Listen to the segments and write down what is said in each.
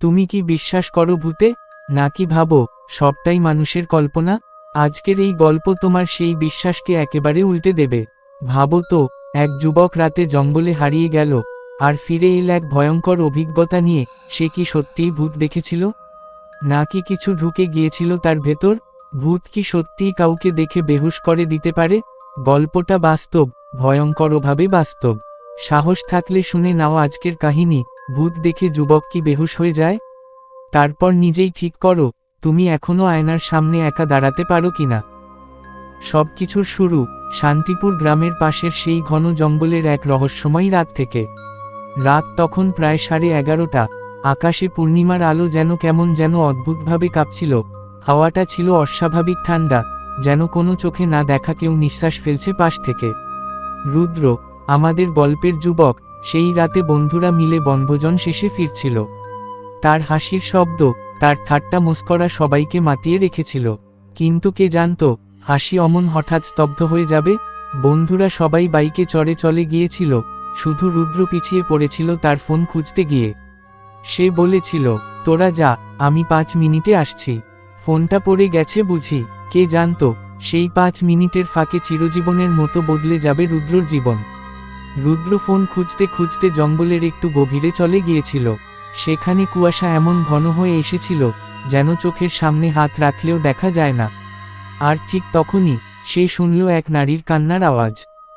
তুমি কি বিশ্বাস করো ভূতে? নাকি ভাবো, সবটাই মানুষের কল্পনা? আজকের এই গল্প তোমার সেই বিশ্বাসকে একেবারে উল্টে দেবে। ভাবো তো, এক যুবক রাতে জঙ্গলে হারিয়ে গেল, আর ফিরে এল এক ভয়ঙ্কর অভিজ্ঞতা নিয়ে, সে কি সত্যিই ভূত দেখেছিল? নাকি কিছু ঢুকে গিয়েছিল তার ভেতর? ভূত কি সত্যিই কাউকে দেখে বেহুশ করে দিতে পারে? গল্পটা বাস্তব, ভয়ঙ্করভাবে বাস্তব। সাহস থাকলে শুনে নাও আজকের কাহিনী, ভূত দেখে যুবক কি বেহুশ হয়ে যায়? তারপর নিজেই ঠিক করো, তুমি এখনও আয়নার সামনে একা দাঁড়াতে পারো কিনা সবকিছুর শুরু, শান্তিপুর গ্রামের পাশের সেই ঘন জঙ্গলের এক রহস্যময় রাত থেকে। রাত তখন প্রায় সাড়ে এগারোটা, আকাশে পূর্ণিমার আলো যেন কেমন যেন অদ্ভুতভাবে কাঁপছিল, হাওয়াটা ছিল অস্বাভাবিক ঠান্ডা, যেন কোনো চোখে না দেখা কেউ নিঃশ্বাস ফেলছে পাশ থেকে। রুদ্র আমাদের গল্পের যুবক, সেই রাতে বন্ধুরা মিলে বনভোজন শেষে ফিরছিল। তার হাসির শব্দ, তার ঠাট্টা মস্করা সবাইকে মাতিয়ে রেখেছিল। কিন্তু কে জানত, হাসি অমন হঠাৎ স্তব্ধ হয়ে যাবে? বন্ধুরা সবাই বাইকে চড়ে চলে গিয়েছিল। শুধু রুদ্র পিছিয়ে পড়েছিল তার ফোন খুঁজতে গিয়ে। সে বলেছিল, তোরা যা, আমি পাঁচ মিনিটে আসছি। ফোনটা পড়ে গেছে বুঝি, কে জানত, সেই পাঁচ মিনিটের ফাঁকে চিরজীবনের মতো বদলে যাবে রুদ্রর জীবন। রুদ্র ফোন খুঁজতে খুঁজতে জঙ্গলের একটু গভীরে চলে গিয়েছিল। সেখানে কুয়াশা এমন ঘন হয়ে এসেছিল, যেন চোখের সামনে হাত রাখলেও দেখা যায় না। আর ঠিক তখনই সে শুনল এক নারীর কান্নার আওয়াজ।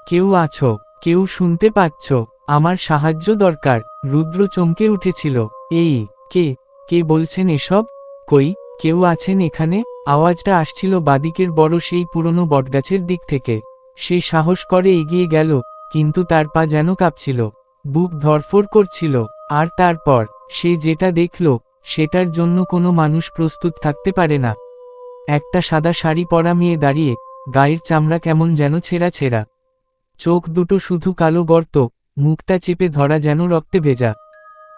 কেউ আছো, কেউ শুনতে পাচ্ছ, আমার সাহায্য দরকার রুদ্র চমকে উঠেছিল। এই, কে কে বলছেন এসব? কই, কেউ আছেন এখানে? আওয়াজটা আসছিল বাদিকের বড় সেই পুরনো বটগাছের দিক থেকে। সে সাহস করে এগিয়ে গেল কিন্তু তার পা যেন কাঁপছিল, বুক ধরফর করছিল, আর তারপর সে যেটা দেখল, সেটার জন্য কোনো মানুষ প্রস্তুত থাকতে পারে না। একটা সাদা শাড়ি পরা মেয়ে দাঁড়িয়ে, গায়ের চামড়া কেমন যেন ছেঁড়া ছেঁড়া। চোখ দুটো শুধু কালো গর্ত, মুখটা চেপে ধরা যেন রক্তে ভেজা।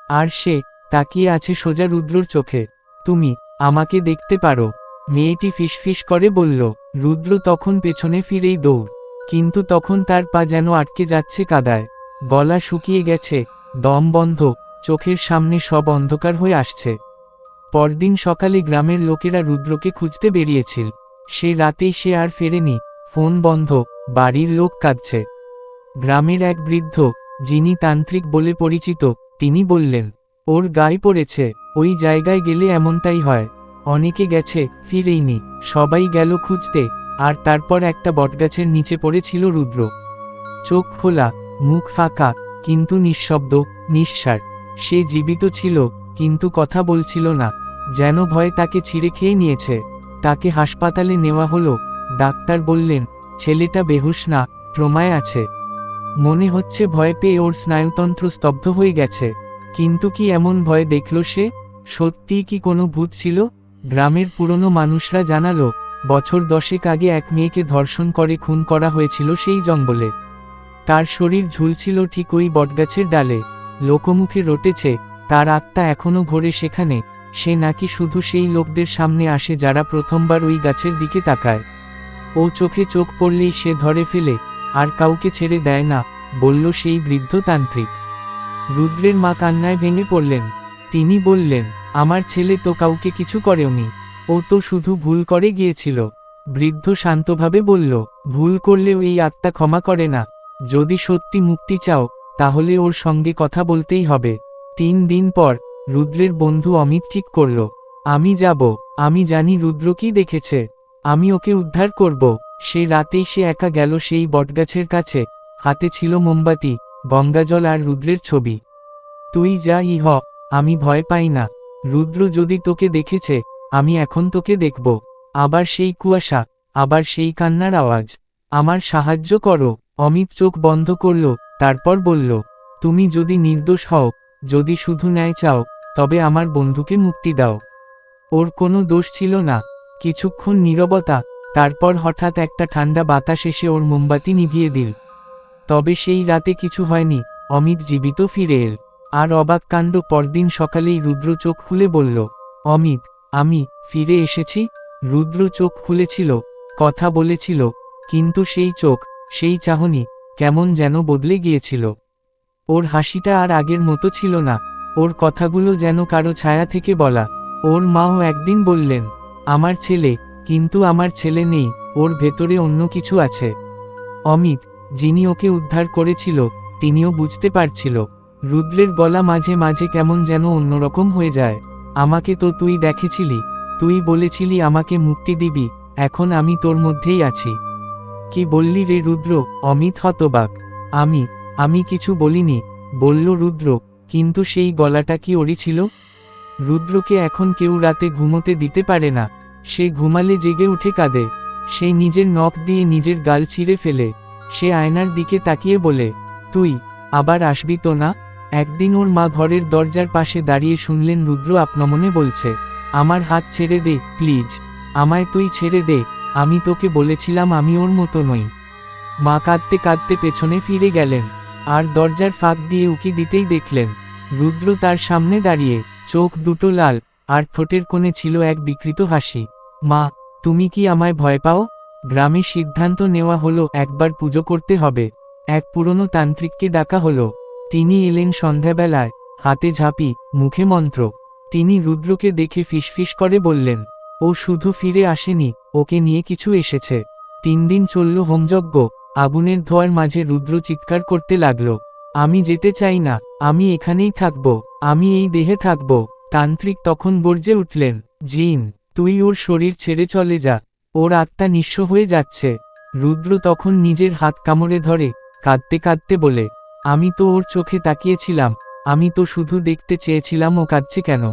আর সে তাকিয়ে আছে সোজা রুদ্রর চোখে। তুমি আমাকে দেখতে পারো, মেয়েটি ফিসফিস করে বলল। রুদ্র তখন পেছনে ফিরেই দৌড় কিন্তু তখন তার পা যেন আটকে যাচ্ছে কাদায়। গলা শুকিয়ে গেছে, দম বন্ধ, চোখের সামনে সব অন্ধকার হয়ে আসছে। পরদিন সকালে গ্রামের লোকেরা রুদ্রকে খুঁজতে বেরিয়েছিল। সে রাতেই সে আর ফেরেনি, ফোন বন্ধ, বাড়ির লোক কাঁদছে। গ্রামের এক বৃদ্ধ, যিনি তান্ত্রিক বলে পরিচিত, তিনি বললেন, ওর গায়ে পড়েছে, ওই জায়গায় গেলে এমনটাই হয়। অনেকে গেছে, ফিরেইনি, সবাই গেল খুঁজতে। আর তারপর একটা বটগাছের নিচে পড়েছিল রুদ্র। চোখ খোলা, মুখ ফাঁকা, কিন্তু নিঃশব্দ নিঃসার সে জীবিত ছিল, কিন্তু কথা বলছিল না। যেন ভয়ে তাকে ছিঁড়ে খেয়ে নিয়েছে। তাকে হাসপাতালে নেওয়া হলো। ডাক্তার বললেন, ছেলেটা বেহুশ না ট্রমায় আছে। মনে হচ্ছে ভয় পেয়ে ওর স্নায়ুতন্ত্র স্তব্ধ হয়ে গেছে। কিন্তু কি এমন ভয় দেখল সে? সত্যিই কি কোনো ভূত ছিল? গ্রামের পুরনো মানুষরা জানালো বছর দশেক আগে এক মেয়েকে ধর্ষণ করে খুন করা হয়েছিল সেই জঙ্গলে। তার শরীর ঝুলছিল ঠিক ওই বটগাছের ডালে। লোকমুখে রটেছে, তার আত্মা এখনও ঘোরে সেখানে। সে নাকি শুধু সেই লোকদের সামনে আসে যারা প্রথমবার ওই গাছের দিকে তাকায়। ও চোখে চোখ পড়লেই সে ধরে ফেলে, আর কাউকে ছেড়ে দেয় না, বলল সেই বৃদ্ধ তান্ত্রিক। রুদ্রের মা কান্নায় ভেঙে পড়লেন। তিনি বললেন, আমার ছেলে তো কাউকে কিছু করেওনি। ও তো শুধু ভুল করে গিয়েছিল। বৃদ্ধ শান্তভাবে বলল, ভুল করলেও এই আত্মা ক্ষমা করে না। যদি সত্যি মুক্তি চাও, তাহলে ওর সঙ্গে কথা বলতেই হবে তিন দিন পর, রুদ্রের বন্ধু অমিত ঠিক করল, আমি যাব, আমি জানি রুদ্র কি দেখেছে। আমি ওকে উদ্ধার করব। সে রাতেই সে একা গেল সেই বটগাছের কাছে। হাতে ছিল মোমবাতি, গঙ্গাজল আর রুদ্রের ছবি। তুই যা ই হ আমি ভয় পাই না। রুদ্র যদি তোকে দেখেছে আমি এখন তোকে দেখব। আবার সেই কুয়াশা, আবার সেই কান্নার আওয়াজ। আমার সাহায্য করো। অমিত চোখ বন্ধ করল, তারপর বলল, তুমি যদি নির্দোষ হও, যদি শুধু ন্যায় চাও, তবে আমার বন্ধুকে মুক্তি দাও। ওর কোনো দোষ ছিল না। কিছুক্ষণ নীরবতা, তারপর হঠাৎ একটা ঠান্ডা বাতাস এসে ওর মোমবাতি নিভিয়ে দিল। তবে সেই রাতে কিছু হয়নি। অমিত জীবিত ফিরে এল। আর অবাক কাণ্ড পরদিন সকালেই রুদ্র চোখ খুলে বলল, অমিত আমি ফিরে এসেছি। রুদ্র চোখ খুলেছিল, কথা বলেছিল, কিন্তু সেই চোখ, সেই চাহনি, কেমন যেন বদলে গিয়েছিল। ওর হাসিটা আর আগের মতো ছিল না, ওর কথাগুলো যেন কারও ছায়া থেকে বলা। ওর মাও একদিন বললেন, আমার ছেলে, কিন্তু আমার ছেলে নেই, ওর ভেতরে অন্য কিছু আছে। অমিত, যিনি ওকে উদ্ধার করেছিল, তিনিও বুঝতে পারছিল। রুদ্রের গলা মাঝে মাঝে কেমন যেন অন্যরকম হয়ে যায়। আমাকে তো তুই দেখেছিলি, তুই বলেছিলি আমাকে মুক্তি দিবি, এখন আমি তোর মধ্যেই আছি। কি বললি রে রুদ্র? অমিত হতবাক। আমি আমি কিছু বলিনি, বলল রুদ্র, কিন্তু সেই গলাটা কি ওরই ছিল? রুদ্রকে এখন কেউ রাতে ঘুমোতে দিতে পারে না, সে ঘুমালে জেগে উঠে কাঁদে, সে নিজের নখ দিয়ে নিজের গাল ছিঁড়ে ফেলে, সে আয়নার দিকে তাকিয়ে বলে, তুই, আবার আসবি তো না? একদিন ওর মা ঘরের দরজার পাশে দাঁড়িয়ে শুনলেন রুদ্র আপনমনে বলছে, আমার হাত ছেড়ে দে, প্লিজ। আমায় তুই ছেড়ে দে। আমি তোকে বলেছিলাম আমি ওর মতো নই। মা কাঁদতে কাঁদতে পেছনে ফিরে গেলেন। আর দরজার ফাঁক দিয়ে উকি দিতেই দেখলেন, রুদ্র তার সামনে দাঁড়িয়ে, চোখ দুটো লাল, আর ঠোঁটের কোণে ছিল এক বিকৃত হাসি। মা, তুমি কি আমায় ভয় পাও? গ্রামে সিদ্ধান্ত নেওয়া হলো, একবার পুজো করতে হবে। এক পুরনো তান্ত্রিককে ডাকা হলো। তিনি এলেন সন্ধ্যাবেলায়, হাতে ঝাঁপি, মুখে মন্ত্র। তিনি রুদ্রকে দেখে ফিসফিস করে বললেন, ও শুধু ফিরে আসেনি, ওকে নিয়ে কিছু এসেছে। তিন দিন চলল হোমযজ্ঞ, আগুনের ধোয়ার মাঝে রুদ্র চিৎকার করতে লাগল। আমি যেতে চাই না, আমি এখানেই থাকব, আমি এই দেহে থাকব। তান্ত্রিক তখন গর্জে উঠলেন, জিন, তুই ওর শরীর ছেড়ে চলে যা, ওর আত্মা নিঃস্ব হয়ে যাচ্ছে। রুদ্র তখন নিজের হাত কামড়ে ধরে, কাঁদতে কাঁদতে বলে আমি তো ওর চোখে তাকিয়েছিলাম, আমি তো শুধু দেখতে চেয়েছিলাম ও কাঁদছে কেন?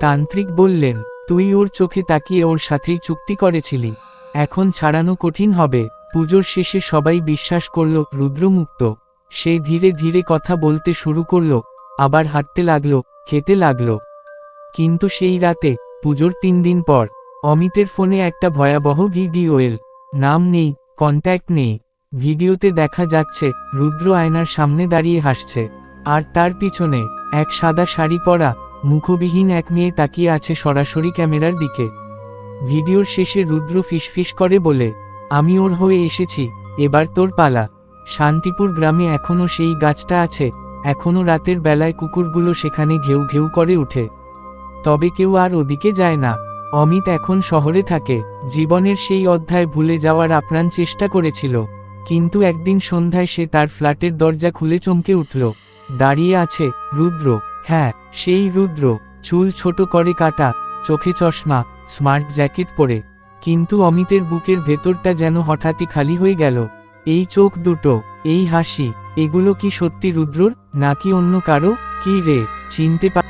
তান্ত্রিক বললেন, তুই ওর চোখে তাকিয়ে ওর সাথেই চুক্তি করেছিলি। এখন ছাড়ানো কঠিন হবে। পুজোর শেষে সবাই বিশ্বাস করল, রুদ্রমুক্ত। সে ধীরে ধীরে কথা বলতে শুরু করল, আবার হাঁটতে লাগল, খেতে লাগল। কিন্তু সেই রাতে, পুজোর তিন দিন পর, অমিতের ফোনে একটা ভয়াবহ ভিডিও এল। নাম নেই কন্ট্যাক্ট নেই। ভিডিওতে দেখা যাচ্ছে, রুদ্র আয়নার সামনে দাঁড়িয়ে হাসছে। আর তার পিছনে, এক সাদা শাড়ি পরা, মুখবিহীন এক মেয়ে তাকিয়ে আছে সরাসরি ক্যামেরার দিকে। ভিডিওর শেষে রুদ্র ফিসফিস করে বলে, আমি ওর হয়ে এসেছি, এবার তোর পালা। শান্তিপুর গ্রামে এখনও সেই গাছটা আছে এখনও রাতের বেলায় কুকুরগুলো সেখানে ঘেউ ঘেউ করে উঠে তবে কেউ আর ওদিকে যায় না। অমিত এখন শহরে থাকে, জীবনের সেই অধ্যায় ভুলে যাওয়ার আপ্রাণ চেষ্টা করেছিল। কিন্তু একদিন সন্ধ্যায় সে তার ফ্ল্যাটের দরজা খুলে চমকে উঠল। দাঁড়িয়ে আছে, রুদ্র। হ্যাঁ সেই রুদ্র। চুল ছোট করে কাটা, চোখে চশমা, স্মার্ট জ্যাকেট পরে। কিন্তু অমিতের বুকের ভেতরটা যেন হঠাৎই খালি হয়ে গেল। এই চোখ দুটো, এই হাসি, এগুলো কি সত্যি রুদ্রর, নাকি অন্য কারও? কি রে, চিনতে পা